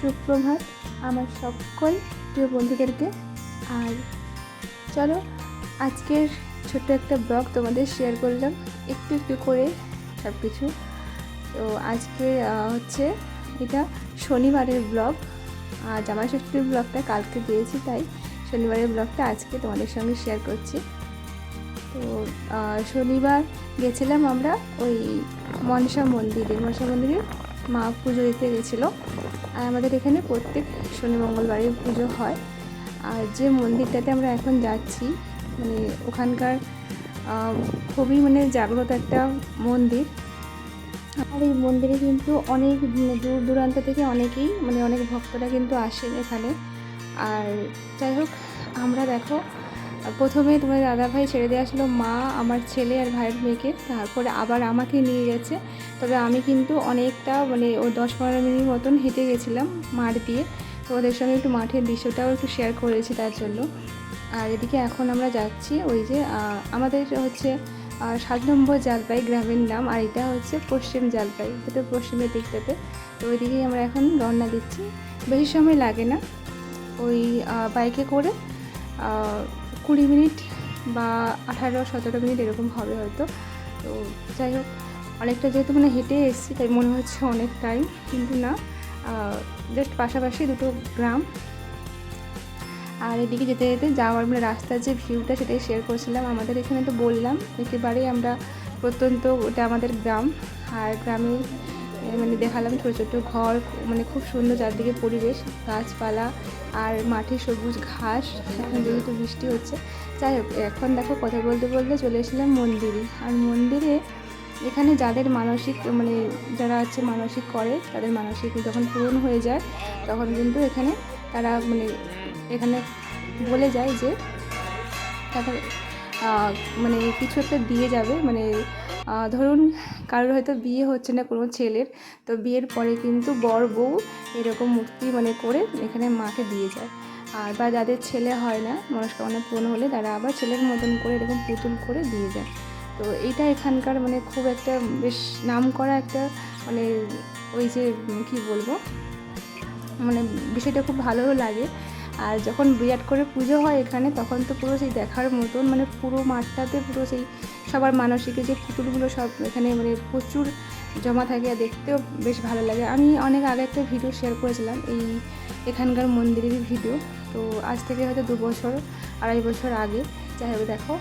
সুপ্রভাত আমার সকল প্রিয় বন্ধুদেরকে। আর চলো, আজকের ছোট্ট একটা ব্লগ তোমাদের শেয়ার করলাম। একটু একটু করে সব কিছু তো আজকে হচ্ছে এটা শনিবারের ব্লগ। আর জামা ষষ্ঠীর ব্লগটা কালকে দিয়েছি, তাই শনিবারের ব্লগটা আজকে তোমাদের সঙ্গে শেয়ার করছি। তো শনিবার গেছিলাম আমরা ওই মনসা মন্দিরে মনসা মন্দিরে মা পুজো দিতে গেছিল। আর আমাদের এখানে প্রত্যেক শনি মঙ্গলবারে পুজো হয়। আর যে মন্দিরটাতে আমরা এখন যাচ্ছি মানে ওখানকার খুবই মানে জাগ্রত একটা মন্দির। আর এই মন্দিরে কিন্তু অনেক দূর দূরান্ত থেকে অনেকেই মানে অনেক ভক্তরা কিন্তু আসেন এখানে। আর যাই হোক, আমরা দেখো প্রথমে তোমার দাদাভাই ছেড়ে দিয়ে আসলো মা, আমার ছেলে আর ভাইয়ের মেয়েকে। তারপরে আবার আমাকে নিয়ে গেছে। তবে আমি কিন্তু অনেকটা মানে ও দশ পনেরো মিনিট মতন হেঁটে গেছিলাম মাঠ দিয়ে। তো ওদের সঙ্গে একটু মাঠের দৃশ্যটাও একটু শেয়ার করেছি তার জন্য। আর এদিকে এখন আমরা যাচ্ছি ওই যে আমাদের হচ্ছে সাত নম্বর জালপাই গ্রামের নাম আর এটা হচ্ছে পশ্চিম জালপাই। এটা পশ্চিমের দিকটাতে তো ওইদিকেই আমরা এখন রওনা দিচ্ছি। বেশি সময় লাগে না। ওই বাইকে করে কুড়ি মিনিট বা আঠারো, সতেরো মিনিট এরকম হবে হয়তো। তো যাই হোক, অনেকটা যেহেতু মানে হেঁটে এসেছি, তাই মনে হচ্ছে অনেক টাইম কিন্তু না জাস্ট পাশাপাশি দুটো গ্রাম। আর এদিকে যেতে যেতে যাওয়ার মানে রাস্তার যে ভিউটা সেটাই শেয়ার করছিলাম। আমাদের এখানে তো বললাম, একেবারেই আমরা প্রত্যন্ত, ওটা আমাদের গ্রাম। আর গ্রামে মানে দেখালাম ছোটো ছোটো ঘর মানে খুব সুন্দর চারদিকে পরিবেশ, গাছপালা আর মাঠে সবুজ ঘাস, এখন যেহেতু বৃষ্টি হচ্ছে। যাই হোক, এখন দেখো কথা বলতে বলতে চলে এসেছিলাম মন্দিরে। আর মন্দিরে এখানে যাদের মানসিক মানে যারা আছে মানসিক করে, তাদের মানসিক যখন পূরণ হয়ে যায়, তখন কিন্তু এখানে তারা মানে এখানে বলে যায় যে তাদের মানে কিছু একটা দিয়ে যাবে। মানে ধরুন কারোর হয়তো বিয়ে হচ্ছে না কোনো ছেলের, তো বিয়ের পরে কিন্তু বর বউ এরকম মূর্তি মানে করে এখানে মাকে দিয়ে যায়। আর বা যাদের ছেলে হয় না, মনস্কামনা পূরণ হলে তারা আবার ছেলের মতন করে এরকম পুতুল করে দিয়ে যায়। তো এটা এখানকার মানে খুব একটা বেশ নাম করা একটা মানে ওই যে কি বলব? মানে বিষয়টা খুব ভালো লাগে। আর যখন বিরাট করে পুজো হয় এখানে, তখন তো পুরো সেই দেখার মতন মানে পুরো মাঠটাতে পুরো সেই সবার মানসিকে যে পুতুলগুলো সব এখানে মানে প্রচুর জমা থাকে, আর দেখতেও বেশ ভালো লাগে। আমি অনেক আগে একটা ভিডিও শেয়ার করেছিলাম, এই এখানকার মন্দিরের ভিডিও। তো আজ থেকে হয়তো দু বছর, আড়াই বছর আগে। যাই হোক, দেখো,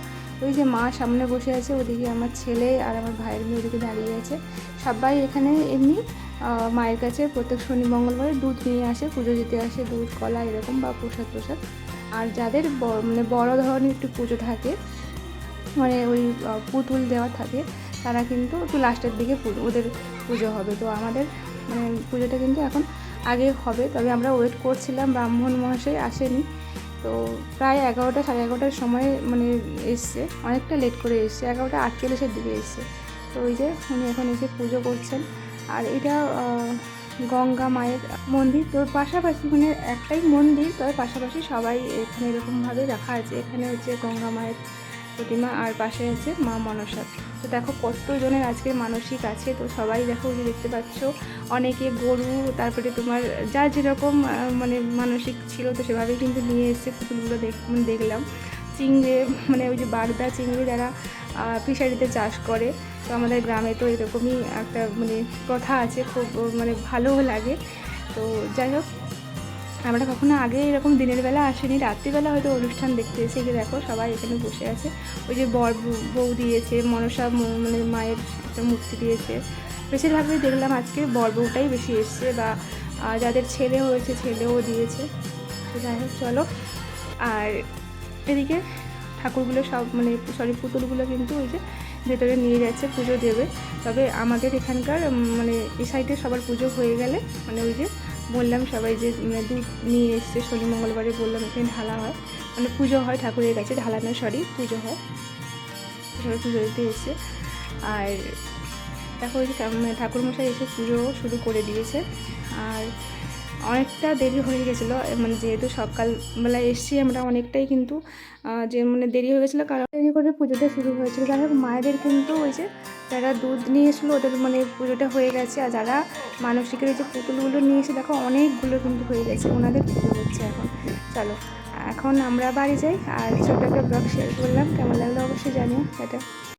ওই যে মা সামনে বসে আছে, ওদিকে আমার ছেলে আর আমার ভাইয়ের মেয়ে ওদিকে দাঁড়িয়ে আছে। সবাই এখানে এমনি মায়ের কাছে প্রত্যেক শনি মঙ্গলবারে দুধ নিয়ে আসে, পুজো দিতে আসে, দুধ, কলা এরকম বা প্রসাদ প্রসাদ। আর যাদের মানে বড় ধরনের একটু পুজো থাকে মানে ওই পুতুল দেওয়া থাকে, তারা কিন্তু একটু লাস্টের দিকে ওদের পুজো হবে। তো আমাদের মানে পুজোটা কিন্তু এখন আগে হবে, তবে আমরা ওয়েট করছিলাম, ব্রাহ্মণ মহাশয় আসেনি। তো প্রায় এগারোটা, সাড়ে এগারোটার সময় মানে এসছে, অনেকটা লেট করে এসছে, এগারোটা আটচল্লিশের দিকে এসছে। তো ওই যে উনি এখন এসে পুজো করছেন। আর এটা গঙ্গা মায়ের মন্দির। তোর পাশাপাশি মানে একটাই মন্দির তবে পাশাপাশি সবাই এখানে এরকমভাবে রাখা আছে। এখানে হচ্ছে গঙ্গা মায়ের প্রতিমা, আর পাশে আছে মা মনসা। তো দেখো কতজনের আজকে মানসিক আছে। তো সবাই দেখো যে দেখতে পাচ্ছ, অনেকে গরু, তারপরে তোমার যা যেরকম মানে মানসিক ছিল, তো সেভাবে কিন্তু নিয়ে এসছে পুতুলগুলো দেখ মানে দেখলাম। চিংড়ে মানে ওই যে বাগদা চিংড়ি যারা ফিশারিতে চাষ করে তো আমাদের গ্রামে তো এরকমই একটা মানে কথা আছে, খুব মানে ভালোও লাগে। তো যাই হোক, আমরা কখনো আগে এরকম দিনের বেলা আসেনি, রাত্রিবেলা হয়তো অনুষ্ঠান দেখতে এসে গিয়ে দেখো সবাই এখানে বসে আছে। ওই যে বর বউ- দিয়েছে, মনসা মানে মায়ের একটা মূর্তি দিয়েছে। বেশিরভাগই দেখলাম আজকে বর বউটাই বেশি এসছে বা যাদের ছেলে হয়েছে ছেলেও দিয়েছে। তো যাই হোক, চলো। আর এদিকে ঠাকুরগুলো সব মানে সরি পুতুলগুলো কিন্তু ওই যে ভেতরে নিয়ে যাচ্ছে পুজো দেবে। তবে আমাদের এখানকার মানে এই সাইডে সবার পুজো হয়ে গেলে মানে ওই যে বললাম সবাই যে মানে দুধ নিয়ে এসছে, শনি মঙ্গলবারে বললাম এখানে ঢালা হয়। মানে পুজো হয় ঠাকুরের কাছে ঢালানো সরি, পুজো হয়। সবাই পুজো দিতে এসছে। আর দেখো ওই যে ঠা- ঠাকুর মশাই এসে পুজো শুরু করে দিয়েছে। আর অনেকটা দেরি হয়ে গেছিল মানে যেহেতু সকালবেলা এসছি আমরা অনেকটাই কিন্তু যে মানে দেরি হয়ে গেছিল কারণ দেরি করে পুজোটা শুরু হয়েছিল। যাই হোক, মায়েদের কিন্তু ওই যে যারা দুধ নিয়ে এসেছিল, ওদের মানে পুজোটা হয়ে গেছে। আর যারা মানসিকের যে পুতুলগুলো নিয়ে এসে দেখো, অনেকগুলো কিন্তু হয়ে গেছে, ওনাদের পুজো হচ্ছে এখন। চলো, এখন আমরা বাড়ি যাই, আর ছোটো একটা ব্লগ শেয়ার করলাম। কেমন লাগল অবশ্যই জানিও এটা